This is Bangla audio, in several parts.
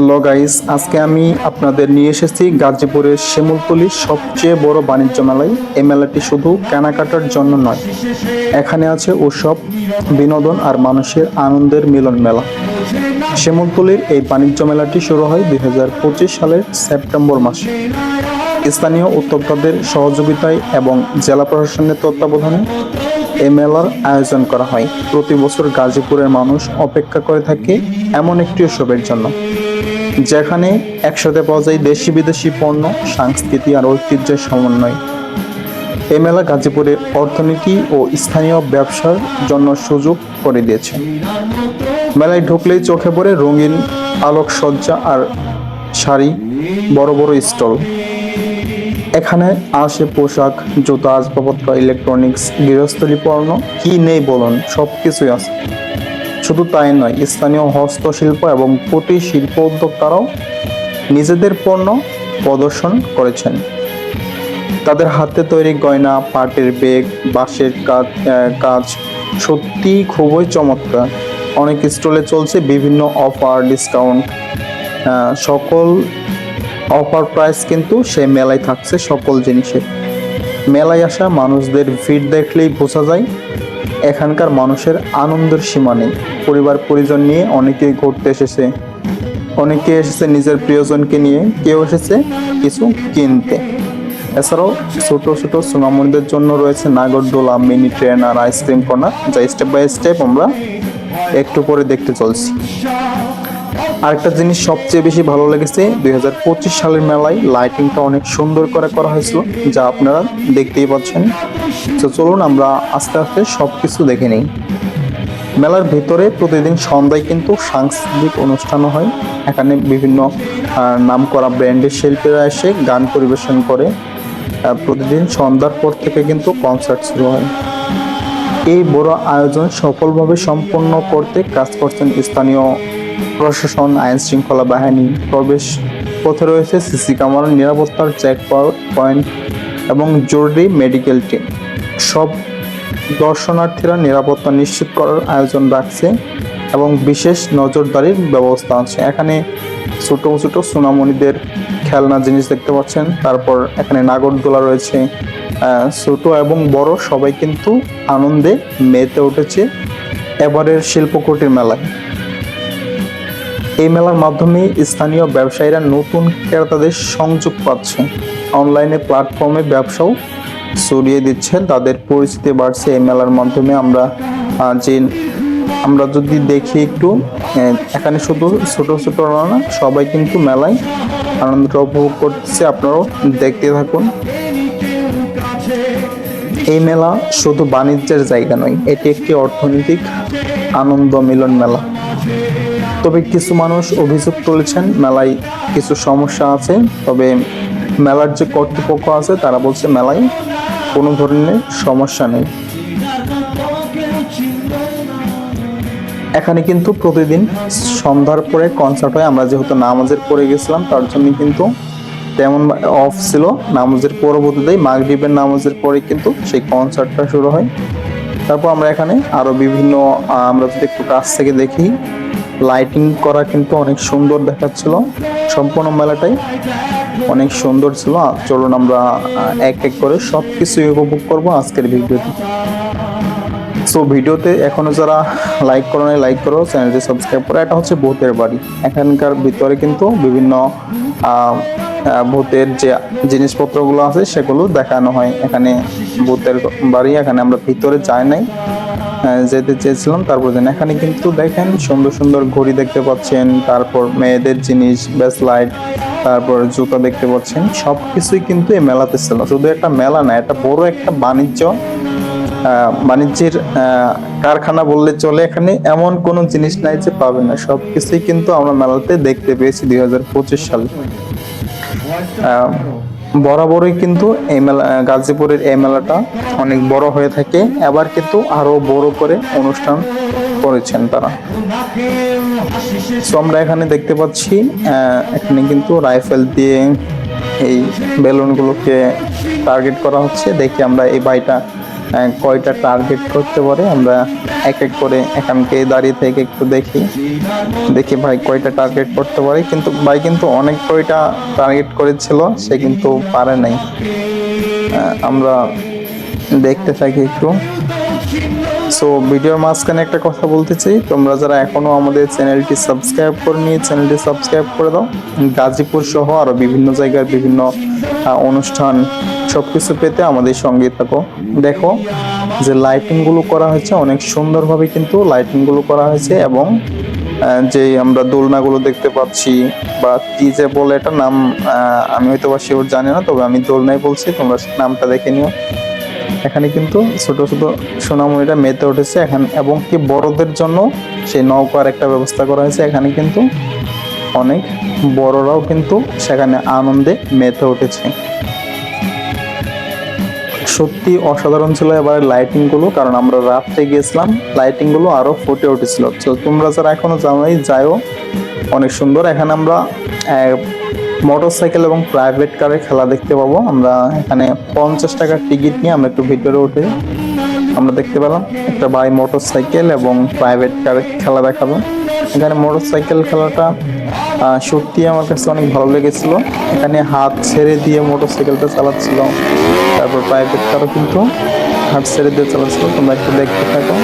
হ্যালো গাইস, আজকে আমি আপনাদের নিয়ে এসেছি গাজীপুরের শিমুলতলির সবচেয়ে বড় বাণিজ্য মেলায়। এই মেলাটি শুধু কেনাকাটার জন্য নয়, এখানে আছে উৎসব, বিনোদন আর মানুষের আনন্দের মিলন মেলা। শিমুলতলির এই বাণিজ্য মেলাটি শুরু হয় দুই হাজার পঁচিশ সালের সেপ্টেম্বর মাসে। স্থানীয় উদ্যোক্তাদের সহযোগিতায় এবং জেলা প্রশাসনের তত্ত্বাবধানে এই মেলার আয়োজন করা হয়। প্রতি বছর গাজীপুরের মানুষ অপেক্ষা করে থাকে এমন একটি উৎসবের জন্য। যেখানে একসাথে পাওয়া যায় দেশি বিদেশি পণ্য, সংস্কৃতি আর ঐতিহ্যের সমন্বয়। এ মেলা গাজীপুরের অর্থনীতি ও স্থানীয় ব্যবসার জন্য সুযোগ করে দিয়েছে। মেলায় ঢুকলেই চোখে পড়ে রঙিন আলোকসজ্জা আর শাড়ি, বড় বড় স্টল। এখানে আসে পোশাক, জুতা, আসবাবপত্র, ইলেকট্রনিক্স, গৃহস্থলী পণ্য, কি নেই বলুন সব কিছুই আছে। শুধু তাই নয়, স্থানীয় হস্তশিল্প এবং কুটির শিল্প উদ্যোক্তারাও নিজেদের পণ্য প্রদর্শন করেছেন। তাদের হাতে তৈরি গয়না, পাটের বেগ বাঁশের কাজ কাজ সত্যি খুবই চমৎকার। অনেক স্টলে চলছে বিভিন্ন অফার, ডিসকাউন্ট সকল অফার প্রাইস কিন্তু সেই মেলায় থাকছে সকল জিনিসের। মেলায় আসা মানুষদের ভিড় দেখলেই বোঝা যায় এখানকার মানুষের আনন্দের সীমা নেই। পরিবার, পরিজন নিয়ে অনেকেই ঘুরতে এসেছে। অনেকে এসেছে নিজের প্রিয়জনকে নিয়ে, কেউ এসেছে কিছু কিনতে। এছাড়াও ছোট ছোট সোনামণিদের জন্য রয়েছে নাগরদোলা মিনি ট্রেন আর আইসক্রিম কর্নার। যা স্টেপ বাই স্টেপ আমরা একটু পরে দেখতে চলছি। আরেকটা জিনিস সবচেয়ে বেশি ভালো লেগেছে, দুই হাজার পঁচিশ সালের মেলায় লাইটিংটা অনেক সুন্দর করে করা হয়েছিল, যা আপনারা দেখতেই পাচ্ছেন। তো চলুন আমরা আস্তে আস্তে সব কিছু দেখে নিই। মেলার ভেতরে প্রতিদিন সন্ধ্যায় কিন্তু সাংস্কৃতিক অনুষ্ঠানও হয়। এখানে বিভিন্ন নাম করা ব্র্যান্ডের শিল্পীরা এসে গান পরিবেশন করে। প্রতিদিন সন্ধ্যার পর থেকে কিন্তু কনসার্ট শুরু হয়। এই বড় আয়োজন সফলভাবে সম্পন্ন করতে কাজ করছেন স্থানীয় প্রশাসন, আইন শৃঙ্খলা বাহিনী, প্রবেশ পথে রয়েছে সিসি ক্যামেরা, নিরাপত্তার চেক পয়েন্ট এবং জরুরি মেডিকেল টিম সব দর্শনার্থীরা নিরাপত্তা নিশ্চিত করার আয়োজন রাখছে এবং বিশেষ নজরদারির ব্যবস্থা আছে। এখানে ছোট ছোট সোনামণিদের খেলনা জিনিস দেখতে পাচ্ছেন। তারপর এখানে নাগরদোলা রয়েছে। ছোট এবং বড় সবাই কিন্তু আনন্দে মেতে উঠেছে এবারের শিল্পকুটির মেলায়। এই মেলার মাধ্যমে স্থানীয় ব্যবসায়ীরা নতুন ক্রেতাদের সংযোগ পাচ্ছে। অনলাইনে প্ল্যাটফর্মে ব্যবসাও ছড়িয়ে দিচ্ছে। তাদের পরিচিতি বাড়ছে এই মেলার মাধ্যমে। আমরা যে, আমরা যদি দেখি একটু এখানে শুধু ছোটো ছোটো না সবাই কিন্তু মেলায় আনন্দটা উপভোগ করছে। আপনারাও দেখতে থাকুন। এই মেলা শুধু বাণিজ্যের জায়গা নয়, এটি একটি অর্থনৈতিক আনন্দ মিলন মেলা। তবে কিছু মানুষ অভিযোগ তুলেছেন, মেলায় কিছু সমস্যা আছে, তবে মেলার যে কর্তৃপক্ষ আছে, তারা বলছে মেলায় কোনো ধরনের সমস্যা নেই। এখানে কিন্তু প্রতিদিন সন্ধ্যার পরে কনসার্ট হয়। আমরা যেহেতু নামাজের পরে গেছিলাম, তার জন্য কিন্তু তেমন অফ ছিল। নামাজের পরবর্তীতেই মাগরিবের নামাজের পরে কিন্তু সেই কনসার্টটা শুরু হয়। তারপর আমরা এখানে আরও বিভিন্ন, আমরা যদি একটু কাছ থেকে দেখি লাইটিং করা কিন্তু অনেক সুন্দর দেখাচ্ছিল। সম্পূর্ণ মেলাটাই অনেক সুন্দর ছিল। চলুন আমরা এক এক করে সব কিছুই উপভোগ করব আজকের ভিডিওতে। সো ভিডিওতে এখনও যারা লাইক করো নাই লাইক করো, চ্যানেলটি সাবস্ক্রাইব করো। এটা হচ্ছে ভূতের বাড়ি। এখানকার ভিতরে কিন্তু বিভিন্ন ভূতের যে জিনিসপত্রগুলো আছে, সেগুলো দেখানো হয়। এখানে ভূতের বাড়ি, এখানে আমরা ভিতরে যাই নাই। যেতে চেয়েছিলাম। তারপর যেন এখানে কিন্তু দেখেন সুন্দর সুন্দর ঘড়ি দেখতে পাচ্ছেন। তারপর মেয়েদের জিনিস লাইট তারপর জুতা দেখতে পাচ্ছেন। সব কিছুই কিন্তু এই মেলাতে ছিল শুধু একটা মেলা না এটা বড় একটা বাণিজ্য বাণিজ্যের কারখানা বললে চলে। এখানে এমন কোনো জিনিস নাই যে পাবেন না। সব কিছুই কিন্তু আমরা মেলাতে দেখতে পেয়েছি দুই হাজার পঁচিশ সালে। বরাবরই কিন্তু এই মেলা গাজীপুরের এই মেলাটা অনেক বড় হয়ে থাকে। এবার কিন্তু আরও বড় করে অনুষ্ঠান করেছেন তারা। তো আমরা এখানে দেখতে পাচ্ছি এখানে কিন্তু রাইফেল দিয়ে এই বেলুনগুলোকে টার্গেট করা হচ্ছে। দেখি আমরা এই আহ, কয়টা টার্গেট করতে পারে? আমরা এক এক করে এখানকে দাঁড়িয়ে থেকে একটু দেখি। দেখি ভাই কয়টা টার্গেট করতে পারে? কিন্তু ভাই কিন্তু অনেক কয়টা টার্গেট করেছিল, সে কিন্তু পারে নাই। আমরা দেখতে থাকি একটু। সো ভিডিওর মাঝখানে একটা কথা বলতে চাই। তোমরা যারা এখনও আমাদের চ্যানেলটি সাবস্ক্রাইব করে চ্যানেলটি সাবস্ক্রাইব করে দাও। গাজীপুর সহ আরও বিভিন্ন জায়গার বিভিন্ন অনুষ্ঠান সবকিছু পেতে আমাদের সঙ্গে থাকো। দেখো যে লাইটিংগুলো করা হয়েছে অনেক সুন্দরভাবে কিন্তু লাইটিংগুলো করা হয়েছে এবং যে আমরা দোলনাগুলো দেখতে পাচ্ছি বা কি যে বলে এটা নাম আমি হয়তো বা শিওর জানি না, তবে আমি দোলনাই বলছি, তোমরা নামটা দেখে নিও। এখানে কিন্তু ছোট ছোট সোনামণিরা মেতে উঠেছে এখানে এবং কি বড়দের জন্য সেই নৌকার একটা ব্যবস্থা করা হয়েছে। এখানে কিন্তু অনেক বড়রাও কিন্তু সেখানে আনন্দে মেতে উঠেছে। সত্যি অসাধারণ ছিল এবারে লাইটিংগুলো, কারণ আমরা রাত্রে গিয়েছিলাম লাইটিংগুলো আরও ফুটে উঠেছিল। তো তোমরা যারা এখনও জানোই, যাইও, অনেক সুন্দর। এখানে আমরা মোটর সাইকেল এবং প্রাইভেট কারের খেলা দেখতে পাবো। আমরা এখানে পঞ্চাশ টাকার টিকিট নিয়ে আমরা একটু ভিতরে উঠে আমরা দেখতে পেলাম একটা বাই মোটর সাইকেল এবং প্রাইভেট কারের খেলা দেখাবো। এখানে মোটর সাইকেল খেলাটা সত্যি আমার কাছে অনেক ভালো লেগেছিল। এখানে হাত ছেড়ে দিয়ে মোটর সাইকেলটা চালাচ্ছিল। তারপর প্রাইভেট কারও কিন্তু হাত ছেড়ে দিয়ে চালাচ্ছিল। তোমরা একটু দেখতে থাকো।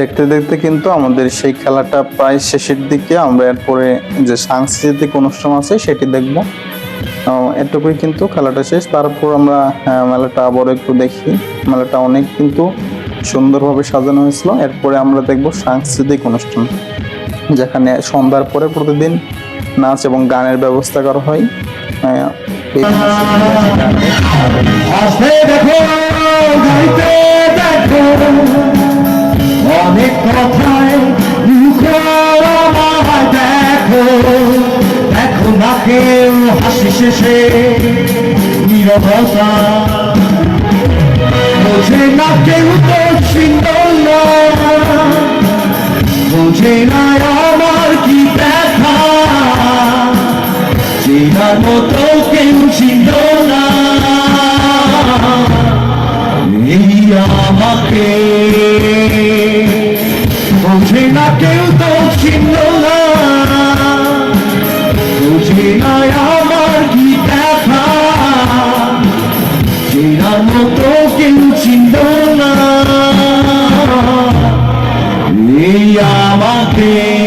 দেখতে দেখতে কিন্তু আমাদের সেই খেলাটা প্রায় শেষের দিকে, আমরা এরপরে যে সাংস্কৃতিক অনুষ্ঠান আছে সেটি দেখব। এটুকুই কিন্তু খেলাটা শেষ। তারপর আমরা মেলাটা আবারও একটু দেখি। মেলাটা অনেক কিন্তু সুন্দরভাবে সাজানো হয়েছিল। এরপরে আমরা দেখব সাংস্কৃতিক অনুষ্ঠান, যেখানে সন্ধ্যার পরে প্রতিদিন নাচ এবং গানের ব্যবস্থা করা হয়। এই অনেক কথায় দেখো। দেখো না কেউ হাসি শেষে নিরবতা। বোঝে না কেউ তো সুন্দর না। বোঝে না আমার কি ব্যথা চেনার মতো কেউ ছিল না। আমাকে। বোঝে না কেউ তো ছিল না বোঝে না আমার কি দেখা। চেনার মতো কেউ ছিল না। আমাকে।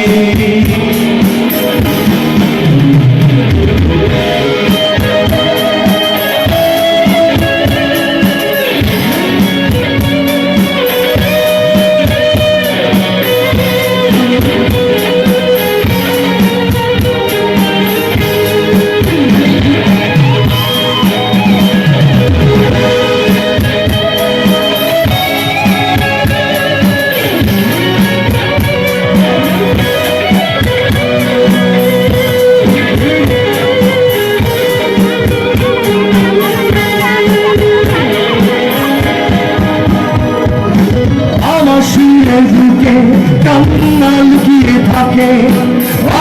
লুকিয়ে থাকে,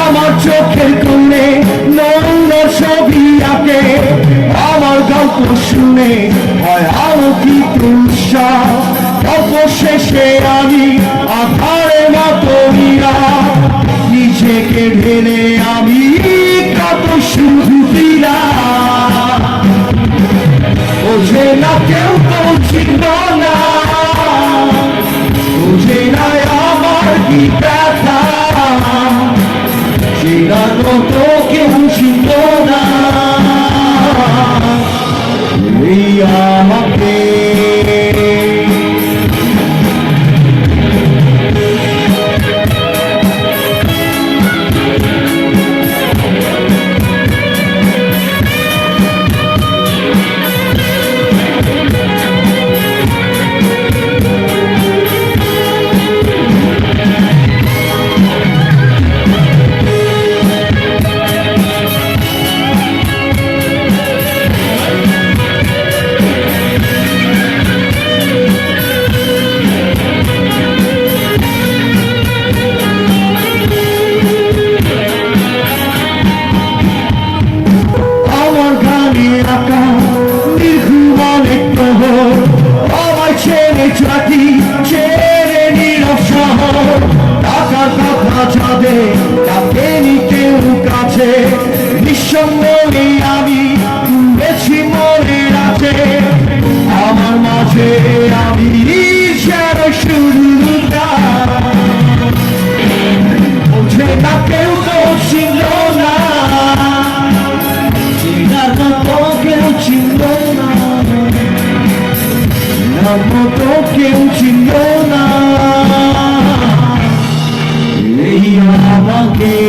আমার চোখের কোণে নোংরা ছবি আঁকে। আমার গল্প শুনে হয় আলোকিত উৎসাহ গল্প শেষে আমি আধারে মাতরিয়া। নিজেকে ঢেলে আমি কত শুধু দিলা বোঝে না কেউ তো ছিল না বুঝে নিঃসঙ্গ নেই আমি বেছি মনে আছে আমার মাঝে আমি শুরু কেউ তো ছিল না। কেউ না। কেউ ছিল না। এই আমাকে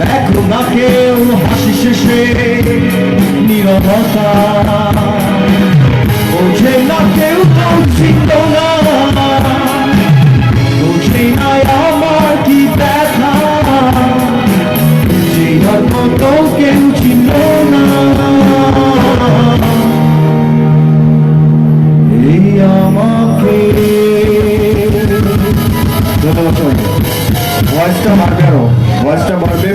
দেখো না কেউ হাসি শেষে নীরবতা। বোঝে না কেউ তো ছিল না বোঝে না আমার কি ব্যথা। যে মতো কেউ ছিল না এই আমাকে। ভয়েসটা বাড়বে আরও ভয়েসটা বাড়বে